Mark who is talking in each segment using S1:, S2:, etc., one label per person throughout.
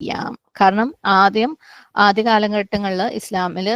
S1: ചെയ്യാം. കാരണം ആദ്യം ആദ്യ കാലഘട്ടങ്ങളിൽ ഇസ്ലാമിൽ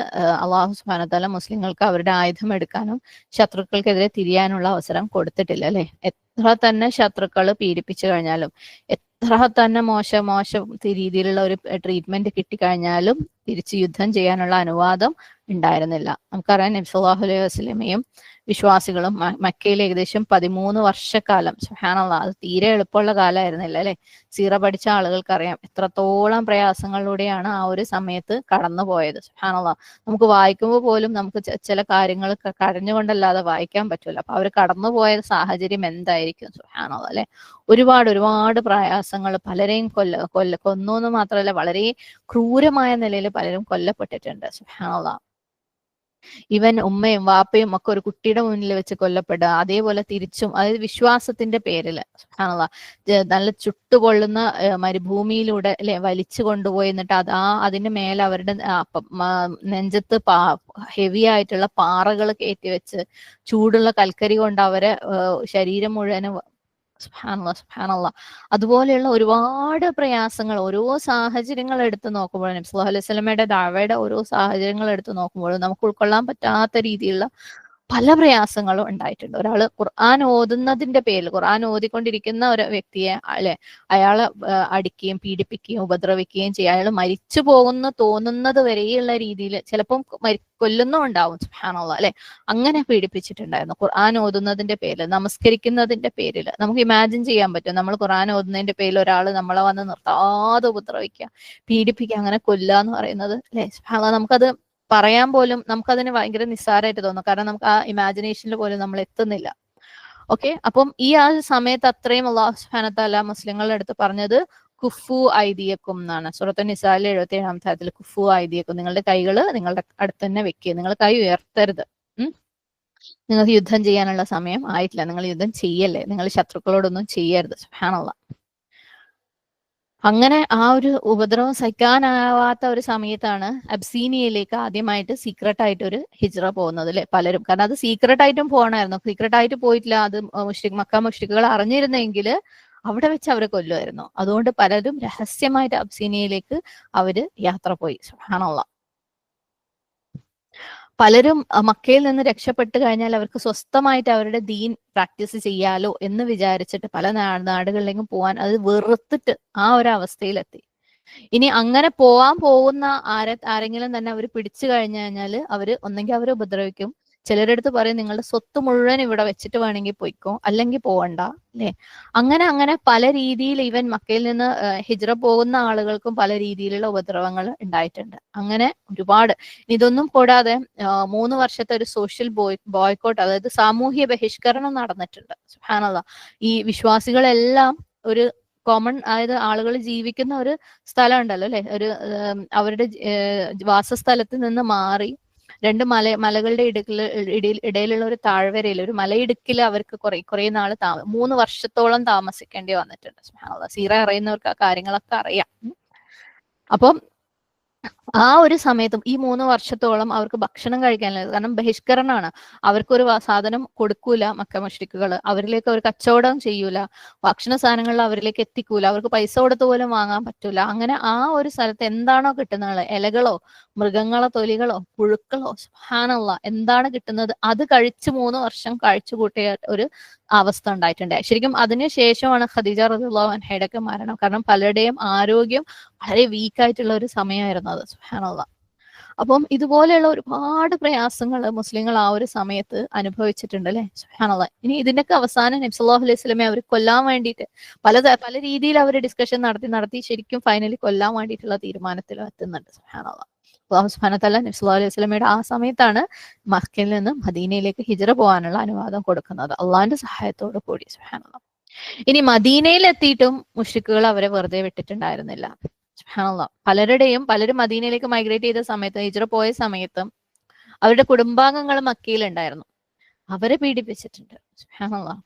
S1: അള്ളാഹു സുബാനത്താല മുസ്ലിങ്ങൾക്ക് അവരുടെ ആയുധം എടുക്കാനും ശത്രുക്കൾക്കെതിരെ തിരിയാനുള്ള അവസരം കൊടുത്തിട്ടില്ല അല്ലെ? എത്ര തന്നെ ശത്രുക്കൾ പീഡിപ്പിച്ചു കഴിഞ്ഞാലും എത്ര തന്നെ മോശം മോശം രീതിയിലുള്ള ഒരു ട്രീറ്റ്മെന്റ് കിട്ടിക്കഴിഞ്ഞാലും തിരിച്ച് യുദ്ധം ചെയ്യാനുള്ള അനുവാദം ഉണ്ടായിരുന്നില്ല. നമുക്കറിയാം നബ്സല്ലാഹു അലൈഹി വസ്ലമയും വിശ്വാസികളും മക്കയിൽ ഏകദേശം പതിമൂന്ന് വർഷക്കാലം സുഹാനുള്ള അത് തീരെ എളുപ്പമുള്ള കാലമായിരുന്നില്ല അല്ലെ? സീറ പഠിച്ച ആളുകൾക്കറിയാം എത്രത്തോളം പ്രയാസങ്ങളിലൂടെയാണ് ആ ഒരു സമയത്ത് കടന്നു പോയത് സുഹാനുള്ള നമുക്ക് വായിക്കുമ്പോൾ പോലും നമുക്ക് ചില കാര്യങ്ങൾ കരഞ്ഞുകൊണ്ടല്ലാതെ വായിക്കാൻ പറ്റൂല. അപ്പൊ അവർ കടന്നുപോയ സാഹചര്യം എന്തായിരിക്കും സുഹാനുള്ള അല്ലെ? ഒരുപാട് ഒരുപാട് പ്രയാസങ്ങൾ പലരെയും കൊല്ല കൊല്ല കൊന്നു എന്ന് മാത്രമല്ല വളരെ ക്രൂരമായ നിലയിൽ പലരും കൊല്ലപ്പെട്ടിട്ടുണ്ട് സുഹാനുള്ള ഇവൻ ഉമ്മയും വാപ്പയും ഒക്കെ ഒരു കുട്ടിയുടെ മുന്നിൽ വെച്ച് കൊല്ലപ്പെടുക. അതേപോലെ തിരിച്ചും അതായത് വിശ്വാസത്തിന്റെ പേരിൽ ആണല്ല. നല്ല ചുട്ടുപൊള്ളുന്ന മരുഭൂമിയിലൂടെ അല്ലെ വലിച്ചു കൊണ്ടുപോയി എന്നിട്ട് അത് ആ അതിന്റെ മേലെ അവരുടെ നെഞ്ചത്ത് പാ ഹെവി ആയിട്ടുള്ള പാറകൾ കയറ്റി വെച്ച് ചൂടുള്ള കൽക്കരി കൊണ്ട് അവരെ ശരീരം മുഴുവനും സുഹാനുള്ള സുഹാനുള്ള അതുപോലെയുള്ള ഒരുപാട് പ്രയാസങ്ങൾ ഓരോ സാഹചര്യങ്ങൾ എടുത്ത് നോക്കുമ്പോഴും നബ്സുല്ലാ അലൈഹി സ്വലമയുടെ ദാവയുടെ ഓരോ സാഹചര്യങ്ങൾ എടുത്ത് നോക്കുമ്പോഴും നമുക്ക് ഉൾക്കൊള്ളാൻ പറ്റാത്ത രീതിയിലുള്ള പല പ്രയാസങ്ങളും ഉണ്ടായിട്ടുണ്ട്. ഒരാൾ ഖുർആൻ ഓതുന്നതിന്റെ പേരിൽ ഖുർആൻ ഓതിക്കൊണ്ടിരിക്കുന്ന ഒരു വ്യക്തിയെ അല്ലെ അയാളെ അടിക്കുകയും പീഡിപ്പിക്കുകയും ഉപദ്രവിക്കുകയും ചെയ്യുക അയാൾ മരിച്ചു പോകുന്ന തോന്നുന്നത് വരെയുള്ള രീതിയിൽ ചിലപ്പം കൊല്ലുന്നുണ്ടാവും സുഹാനുള്ള അല്ലെ? അങ്ങനെ പീഡിപ്പിച്ചിട്ടുണ്ടായിരുന്നു. ഖുർആൻ ഓതുന്നതിന്റെ പേരിൽ നമസ്കരിക്കുന്നതിന്റെ പേരിൽ. നമുക്ക് ഇമാജിൻ ചെയ്യാൻ പറ്റും. നമ്മൾ ഖുർആൻ ഓതുന്നതിന്റെ പേരിൽ ഒരാൾ നമ്മളെ വന്ന് നിർത്താതെ ഉപദ്രവിക്കുക പീഡിപ്പിക്കുക അങ്ങനെ കൊല്ലുക എന്ന് പറയുന്നത് അല്ലെ? നമുക്കത് പറയാൻ പോലും നമുക്കതിന് ഭയങ്കര നിസ്സാരമായിട്ട് തോന്നും. കാരണം നമുക്ക് ആ ഇമാജിനേഷനിൽ പോലും നമ്മൾ എത്തുന്നില്ല. ഓക്കെ അപ്പം ഈ ആ സമയത്ത് അത്രയും അള്ളാഹു സുഹാനത്തല്ല മുസ്ലിങ്ങളുടെ അടുത്ത് പറഞ്ഞത് കുഫു ഐദിയക്കും എന്നാണ്. സുറത്ത് നിസാലിലെ എഴുപത്തി ഏഴാം തരത്തിൽ കുഫു ഐദിയക്കും നിങ്ങളുടെ കൈകൾ നിങ്ങളുടെ അടുത്ത് തന്നെ വെക്കുക. നിങ്ങൾ കൈ ഉയർത്തരുത്. നിങ്ങൾക്ക് യുദ്ധം ചെയ്യാനുള്ള സമയം ആയിട്ടില്ല. നിങ്ങൾ യുദ്ധം ചെയ്യല്ലേ? നിങ്ങൾ ശത്രുക്കളോടൊന്നും ചെയ്യരുത്. സുഹാനുള്ള അങ്ങനെ ആ ഒരു ഉപദ്രവം സഹിക്കാനാവാത്ത ഒരു സമയത്താണ് അബ്സീനിയയിലേക്ക് ആദ്യമായിട്ട് സീക്രട്ട് ആയിട്ട് ഒരു ഹിജ്റ പോകുന്നത് അല്ലെ പലരും. കാരണം അത് സീക്രട്ട് ആയിട്ടും പോകണമായിരുന്നു. സീക്രട്ട് ആയിട്ട് പോയിട്ടില്ല. അത് മുഷ്ടിക് മക്ക മുഷ്ടിക്കുകൾ അറിഞ്ഞിരുന്നെങ്കിൽ അവിടെ വെച്ച് അവരെ കൊല്ലുമായിരുന്നു. അതുകൊണ്ട് പലരും രഹസ്യമായിട്ട് അബ്സീനിയയിലേക്ക് അവർ യാത്ര പോയി. സുഹാനുള്ള പലരും മക്കയിൽ നിന്ന് രക്ഷപ്പെട്ടു കഴിഞ്ഞാൽ അവർക്ക് സ്വസ്ഥമായിട്ട് അവരുടെ ദീൻ പ്രാക്ടീസ് ചെയ്യാലോ എന്ന് വിചാരിച്ചിട്ട് പല നാടുകളിലേക്കും പോവാൻ അത് വെറുത്തിട്ട് ആ ഒരു അവസ്ഥയിലെത്തി. ഇനി അങ്ങനെ പോവാൻ പോകുന്ന ആരെ ആരെങ്കിലും തന്നെ അവർ പിടിച്ചു കഴിഞ്ഞു കഴിഞ്ഞാൽ അവർ ഒന്നെങ്കിൽ അവരെ ഉപദ്രവിക്കും. ചിലരുടെ അടുത്ത് പറയും നിങ്ങളുടെ സ്വത്ത് മുഴുവൻ ഇവിടെ വെച്ചിട്ട് വേണമെങ്കിൽ പോയിക്കോ അല്ലെങ്കിൽ പോവണ്ട അല്ലെ? അങ്ങനെ അങ്ങനെ പല രീതിയിൽ ഇവൻ മക്കയിൽ നിന്ന് ഹിജ്ര പോകുന്ന ആളുകൾക്കും പല രീതിയിലുള്ള ഉപദ്രവങ്ങൾ ഉണ്ടായിട്ടുണ്ട്. അങ്ങനെ ഒരുപാട്. ഇതൊന്നും കൂടാതെ മൂന്ന് വർഷത്തെ ഒരു സോഷ്യൽ ബോയ് ബോയ്ക്കോട്ട് അതായത് സാമൂഹ്യ ബഹിഷ്കരണം നടന്നിട്ടുണ്ട്. സുഹാനത ഈ വിശ്വാസികളെല്ലാം ഒരു കോമൺ അതായത് ആളുകൾ ജീവിക്കുന്ന ഒരു സ്ഥലം ഉണ്ടല്ലോ അല്ലെ? ഒരു അവരുടെ വാസസ്ഥലത്ത് നിന്ന് മാറി രണ്ട് മല മലകളുടെ ഇടുക്കിൽ ഇടയിൽ ഇടയിലുള്ള ഒരു താഴ്വരയിൽ ഒരു മലയിടുക്കിൽ അവർക്ക് കുറെ കുറെ നാൾ താമ മൂന്ന് വർഷത്തോളം താമസിക്കേണ്ടി വന്നിട്ടുണ്ട്. സീറ അറിയുന്നവർക്ക് ആ കാര്യങ്ങളൊക്കെ അറിയാം. അപ്പം ആ ഒരു സമയത്തും ഈ മൂന്ന് വർഷത്തോളം അവർക്ക് ഭക്ഷണം കഴിക്കാനില്ല കാരണം ബഹിഷ്കരണമാണ് അവർക്കൊരു സാധനം കൊടുക്കൂല മക്ക മഷ്ടിക്കുകൾ അവരിലേക്ക് അവർ കച്ചവടം ചെയ്യൂല. ഭക്ഷണ സാധനങ്ങൾ അവരിലേക്ക് എത്തിക്കൂല. അവർക്ക് പൈസ കൊടുത്ത് പോലും വാങ്ങാൻ പറ്റൂല. അങ്ങനെ ആ ഒരു സ്ഥലത്ത് എന്താണോ കിട്ടുന്നത് ഇലകളോ മൃഗങ്ങളോ തൊലികളോ പുഴുക്കളോ സുഹാനുള്ള എന്താണ് കിട്ടുന്നത്? അത് കഴിച്ച് മൂന്ന് വർഷം കഴിച്ചു കൂട്ടിയ ഒരു അവസ്ഥ ഉണ്ടായിട്ടുണ്ട്. ശരിക്കും അതിന് ശേഷമാണ് ഖദീജ റദുല്ലാൻഹയുടെയൊക്കെ മരണം. കാരണം പലരുടെയും ആരോഗ്യം വളരെ വീക്കായിട്ടുള്ള ഒരു സമയമായിരുന്നു അത്. സുഹാനുള്ള അപ്പം ഇതുപോലെയുള്ള ഒരുപാട് പ്രയാസങ്ങൾ മുസ്ലിങ്ങൾ ആ ഒരു സമയത്ത് അനുഭവിച്ചിട്ടുണ്ട് അല്ലെ? സുഹാനുള്ള ഇനി ഇതിന്റെയൊക്കെ അവസാനം നബ്സല്ലാഹു അലൈഹി സ്വലമെ അവർ കൊല്ലാൻ വേണ്ടിയിട്ട് പല പല രീതിയിൽ അവർ ഡിസ്കഷൻ നടത്തി നടത്തി ശരിക്കും ഫൈനലി കൊല്ലാൻ വേണ്ടിയിട്ടുള്ള തീരുമാനത്തിൽ എത്തുന്നുണ്ട്. സുഹാനുള്ള അള്ളാഹു സുബാനത്തല്ല നബ്സുല്ലാ അലൈഹി സ്വലമയുടെ ആ സമയത്താണ് മക്കയിൽ നിന്ന് മദീനയിലേക്ക് ഹിജറ പോകാനുള്ള അനുവാദം കൊടുക്കുന്നത്. അള്ളാഹിന്റെ സഹായത്തോട് കൂടി. സുഹാനുള്ള ഇനി മദീനയിൽ എത്തിയിട്ടും മുഷിക്കുകൾ അവരെ വെറുതെ വിട്ടിട്ടുണ്ടായിരുന്നില്ല. പലരുടെയും പലരും മദീനയിലേക്ക് മൈഗ്രേറ്റ് ചെയ്ത സമയത്ത് ഹിജറ പോയ സമയത്തും അവരുടെ കുടുംബാംഗങ്ങൾ മക്കയിലുണ്ടായിരുന്നു അവരെ പീഡിപ്പിച്ചിട്ടുണ്ട്. സുഹാനുള്ള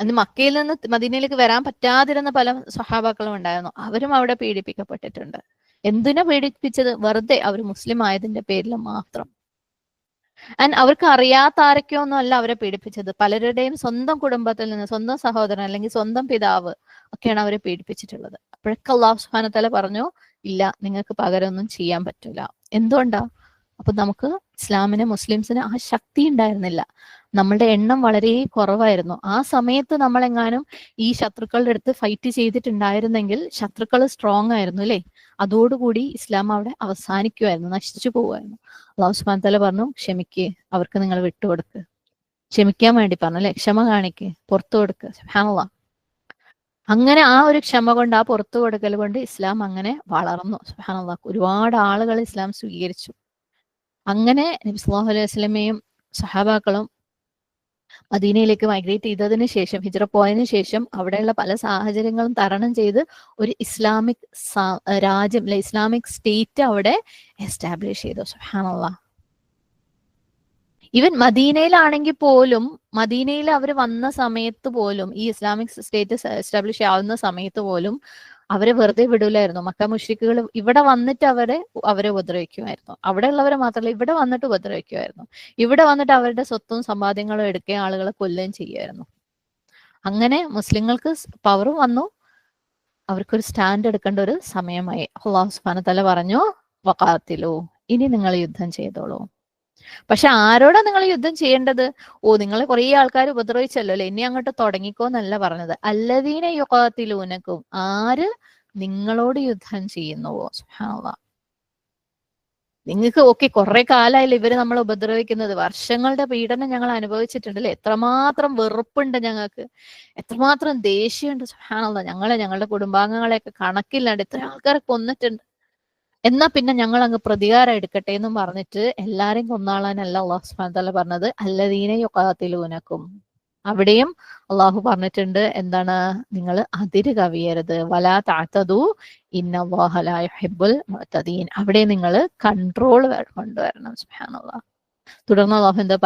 S1: അന്ന് മക്കയിൽ നിന്ന് മദീനയിലേക്ക് വരാൻ പറ്റാതിരുന്ന പല സഹാബാക്കളും ഉണ്ടായിരുന്നു. അവരും അവിടെ പീഡിപ്പിക്കപ്പെട്ടിട്ടുണ്ട്. എന്തിനാ പീഡിപ്പിച്ചത്? വെറുതെ. അവർ മുസ്ലിം ആയതിന്റെ പേരിൽ മാത്രം. ആൻഡ് അവർക്ക് അറിയാത്ത ആരൊക്കെയോ ഒന്നും അല്ല അവരെ പീഡിപ്പിച്ചത്. പലരുടെയും സ്വന്തം കുടുംബത്തിൽ നിന്ന് സ്വന്തം സഹോദരൻ അല്ലെങ്കിൽ സ്വന്തം പിതാവ് ഒക്കെയാണ് അവരെ പീഡിപ്പിച്ചിട്ടുള്ളത്. അപ്പോഴൊക്കെ അള്ളാഹു സുബ്ഹാനഹു പറഞ്ഞു ഇല്ല നിങ്ങൾക്ക് പകരമൊന്നും ചെയ്യാൻ പറ്റൂല. എന്തുകൊണ്ടാ? അപ്പൊ നമുക്ക് ഇസ്ലാമിന് മുസ്ലിംസിന് ആ ശക്തി ഉണ്ടായിരുന്നില്ല. നമ്മളുടെ എണ്ണം വളരെ കുറവായിരുന്നു. ആ സമയത്ത് നമ്മളെങ്ങാനും ഈ ശത്രുക്കളുടെ അടുത്ത് ഫൈറ്റ് ചെയ്തിട്ടുണ്ടായിരുന്നെങ്കിൽ ശത്രുക്കൾ സ്ട്രോങ് ആയിരുന്നു അല്ലേ? അതോടുകൂടി ഇസ്ലാം അവിടെ അവസാനിക്കുമായിരുന്നു നശിച്ചു പോവുമായിരുന്നു അള്ളാഹു സുബാൻ തല പറഞ്ഞു ക്ഷമിക്ക് അവർക്ക് നിങ്ങൾ വിട്ടുകൊടുക്ക്. ക്ഷമിക്കാൻ വേണ്ടി പറഞ്ഞു അല്ലെ? ക്ഷമ കാണിക്ക് പുറത്തു കൊടുക്ക്. അങ്ങനെ ആ ഒരു ക്ഷമ കൊണ്ട് ആ പുറത്തു കൊടുക്കൽ കൊണ്ട് ഇസ്ലാം അങ്ങനെ വളർന്നു. സുബ്ഹാനല്ലാഹ് ഒരുപാട് ആളുകൾ ഇസ്ലാം സ്വീകരിച്ചു. അങ്ങനെ നബി സല്ലല്ലാഹു അലൈഹി വസ്ലമയും സഹാബാക്കളും മദീനയിലേക്ക് മൈഗ്രേറ്റ് ചെയ്തതിന് ശേഷം ഹിജ്റ പോയതിനു ശേഷം അവിടെയുള്ള പല സാഹചര്യങ്ങളും തരണം ചെയ്ത് ഒരു ഇസ്ലാമിക് രാജ്യം അല്ലെ ഇസ്ലാമിക് സ്റ്റേറ്റ് അവിടെ എസ്റ്റാബ്ലിഷ് ചെയ്തു. സുഹാനുള്ള ഈവൻ മദീനയിലാണെങ്കിൽ പോലും മദീനയിൽ അവർ വന്ന സമയത്ത് പോലും ഈ ഇസ്ലാമിക് സ്റ്റേറ്റ് എസ്റ്റാബ്ലിഷ് ആവുന്ന സമയത്ത് പോലും അവരെ വെറുതെ വിടൂലായിരുന്നു. മക്ക മുഷ്രിക്കുകൾ ഇവിടെ വന്നിട്ട് അവരെ അവരെ ഉപദ്രവിക്കുമായിരുന്നു. അവിടെ ഉള്ളവരെ മാത്രമല്ല ഇവിടെ വന്നിട്ട് ഉപദ്രവിക്കുമായിരുന്നു. ഇവിടെ വന്നിട്ട് അവരുടെ സ്വത്തും സമ്പാദ്യങ്ങളും എടുക്കുകയും ആളുകളെ കൊല്ലുകയും ചെയ്യുമായിരുന്നു. അങ്ങനെ മുസ്ലിങ്ങൾക്ക് പവറും വന്നു. അവർക്കൊരു സ്റ്റാൻഡ് എടുക്കേണ്ട ഒരു സമയമായി. അള്ളാഹു തആല പറഞ്ഞു വക്കാത്തിലോ ഇനി നിങ്ങൾ യുദ്ധം ചെയ്തോളൂ. പക്ഷെ ആരോടാ നിങ്ങൾ യുദ്ധം ചെയ്യേണ്ടത്? ഓ നിങ്ങൾ കുറെ ആൾക്കാർ ഉപദ്രവിച്ചല്ലോ അല്ലെ? ഇനി അങ്ങോട്ട് തുടങ്ങിക്കോന്നല്ല പറഞ്ഞത്. അല്ലദീന യുഗാത്തിലൂനക്കും ആര് നിങ്ങളോട് യുദ്ധം ചെയ്യുന്നുവോ? നിങ്ങൾക്ക് ഓക്കെ കുറെ കാലമായില്ലേ ഇവർ നമ്മളെ ഉപദ്രവിക്കുന്നത്. വർഷങ്ങളുടെ പീഡനം ഞങ്ങൾ അനുഭവിച്ചിട്ടുണ്ട് അല്ലെ? എത്രമാത്രം വെറുപ്പുണ്ട് ഞങ്ങൾക്ക്. എത്രമാത്രം ദേഷ്യമുണ്ട് സുഹാനുള്ള ഞങ്ങളെ ഞങ്ങളുടെ കുടുംബാംഗങ്ങളെയൊക്കെ കണക്കില്ലാണ്ട് ഇത്ര ആൾക്കാരെ കൊന്നിട്ടുണ്ട്. എന്നാ പിന്നെ ഞങ്ങൾ അങ്ങ് പ്രതികാരം എടുക്കട്ടെ എന്നും പറഞ്ഞിട്ട് എല്ലാരെയും കൊന്നാളാനല്ല അള്ളാഹു സുബാനത്തല്ല പറഞ്ഞത്. അല്ലദീന യുഖാത്തിലൂനക്കും അവിടെയും അള്ളാഹു പറഞ്ഞിട്ടുണ്ട് എന്താണ്? നിങ്ങൾ അതിര് കവിയരുത്. വലാ താത്തതു ഇന്നല്ലാഹുൽ മുഅ്തദീൻ അവിടെ നിങ്ങൾ കൺട്രോൾ കൊണ്ടുവരണം സുബ്ഹാനല്ലാഹ്. തുടർന്ന് അള്ളാഹു എന്താ